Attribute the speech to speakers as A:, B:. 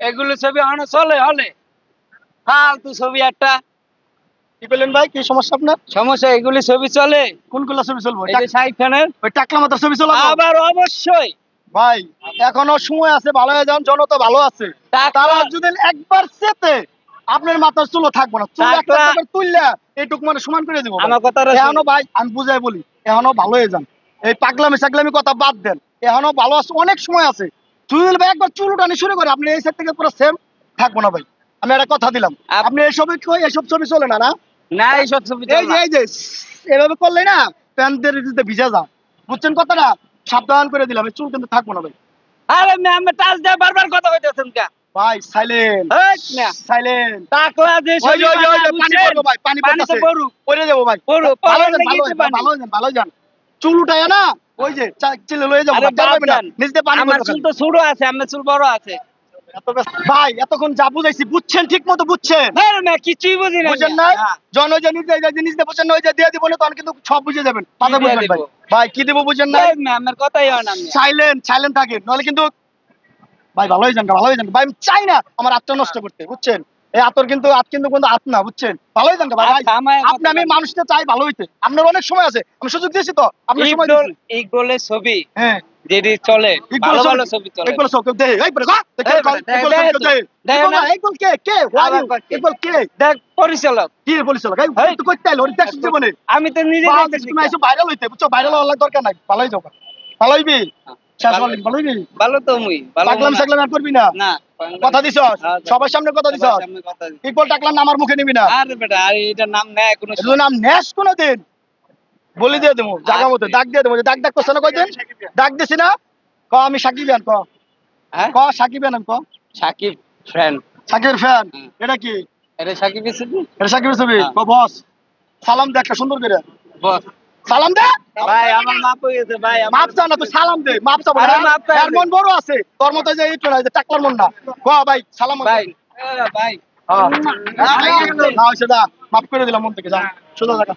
A: এগুলো ছবি এখনও চলে হলে। ফালতু ছবি একটা।
B: কি বললেন ভাই? কি সমস্যা আপনার?
A: সমস্যা এগুলি ছবি চলে।
B: কোনগুলো ছবি চলবো?
A: এই যে সাইড খানের
B: ওই টাকলা মাথার ছবি চলবো?
A: আবার অবশ্যই।
B: ভাই এখনও সময় আছে ভালো হয়ে যান জনতা ভালো আছে। তারা যদি একবার চেতে আপনার মাথার চুলো থাকব না। চুল একটা তুললে এইটুক মানে সমান করে দিব
A: আমার
B: এখনও ভাই আমি বুঝাই বলি এখনও ভালো হয়ে যান। এই পাগলামি সাগলামি কথা বাদ দেন। এখনও ভালো আছে অনেক সময় আছে। চুল ভাই একবার চুল উঠানি শুরু করে আপনি এই সাইড থেকে পুরো সেম থাকব না ভাই। আমি একটা কথা দিলাম আপনি এইসব এইসব ছবি চলে না না?
A: না এইসব ছবি
B: এই যে এই যে এভাবে করলে না প্যান্টের ভিজে যা বুঝছেন কথাটা? সাবধান করে দিলাম চুল কিন্তু থাকব না ভাই।
A: আরে ম্যাম টাচ দেয় বারবার কথা কইতেছেন কা?
B: ভাই সাইলেন্ট সাইলেন্ট
A: টাকলা যে
B: ওই ওই ওই পানি পড়ব ভাই, পানি পড়তেছে।
A: পড়ুক।
B: পড়ে যাব ভাই।
A: পড়ুক,
B: ভালো যান, ভালো
A: লেগেই
B: যান,
A: তো পানি।
B: ভালো যান, ভালো যান। চুল উঠায় না ওই যে চিলে লয়ে যাব
A: আরে
B: ভাই, যাবেন
A: বাদ
B: না।
A: দেন।
B: পানি
A: আমার চুল তো ছোট আছে আমার চুল বড় আছে।
B: ভাই এতক্ষণ যা বুঝাইছি বুঝছেন ঠিক মতো বুঝছেন?
A: না কিছুই বুঝি না।
B: বুঝেন না। জন ওই যে নিজে এই যে বুঝেন ওই যে দিয়ে দিব না তখন কিন্তু সব বুঝে যাবেন। কথা
A: দিয়ে
B: বুঝবেন ভাই। ভাই কি দিব বুঝেন না
A: ম্যামের কথাই হয় না
B: সাইলেন্ট সাইলেন্ট থাকেন। নাহলে কিন্তু ভাই ভালো হয়ে যান ভালো যান ভাই আমি চাই না আমার আত্মা নষ্ট করতে বুঝছেন? এই আতর কিন্তু আত কিন্তু কিন্তু আত না বুঝছেন ভালো হয়ে যান ভাই আপনি আমি চাই ভালো হইতে আপনার অনেক সময় আছে আমি সুযোগ দিয়েছি তো সময়
A: ছবি
B: হ্যাঁ
A: যেটি চলে ভালো ভালো ছবি চলে
B: সব গা, দেখে
A: না।
B: না, কে? কে?
A: কে? দেখ পরিচালক
B: কি? এই। তুই কইতে আইলো? জীবনে?
A: আমি তো নিজে দেখতেছি
B: তুমি আইসো viral হইতে, বুঝছ? viral হওয়ার দরকার নাই। ভালোই যাও। ভালো হইবি? শেষ
A: ভালো- তো মুই ভালো না।
B: সাগলাম আর করবি না?
A: না
B: কথা দিছস?
A: হ্যাঁ,
B: সবার সামনে কথা
A: দিছি।
B: ইকবাল টাকলার নাম আর মুখে নিবি না।
A: আরে বেটা আরে এটার নাম নেয় কোনো
B: নাম নেস? বলি দিয়ে দেবো জায়গা মতো। দাগ দিয়ে দেবো দাগ দাগ করছে না কয়দিন? দাগ দিছি না? ক আমি সাকিবিয়ান ক।
A: হ্যাঁ?
B: ক সাকিবিয়ান আমি ক।
A: সাকিব ফ্রেন্ড
B: সাকিবের ফ্যান। এটা কি?
A: এটা সাকিব এসেছি
B: এটা সাকিবের ছবি?
A: হ্যাঁ।
B: ক বস। সালাম দে একটা সুন্দর করে।
A: বস।
B: সালাম দে।
A: ভাই আমার মাপ হয়ে গেছে ভাই
B: মাপ চা না তুই সালাম দে মাপ চা
A: ভাই
B: এর মন বড় আছে। তোর মতো যে এইটো না যে টাকলার মন না। ক ভাই সালাম
A: ভাই। এ, ভাই।
B: হ্যাঁ। ভাই হইছে দা মাপ করে দিলাম মন থেকে যা। সোজা জায়গা।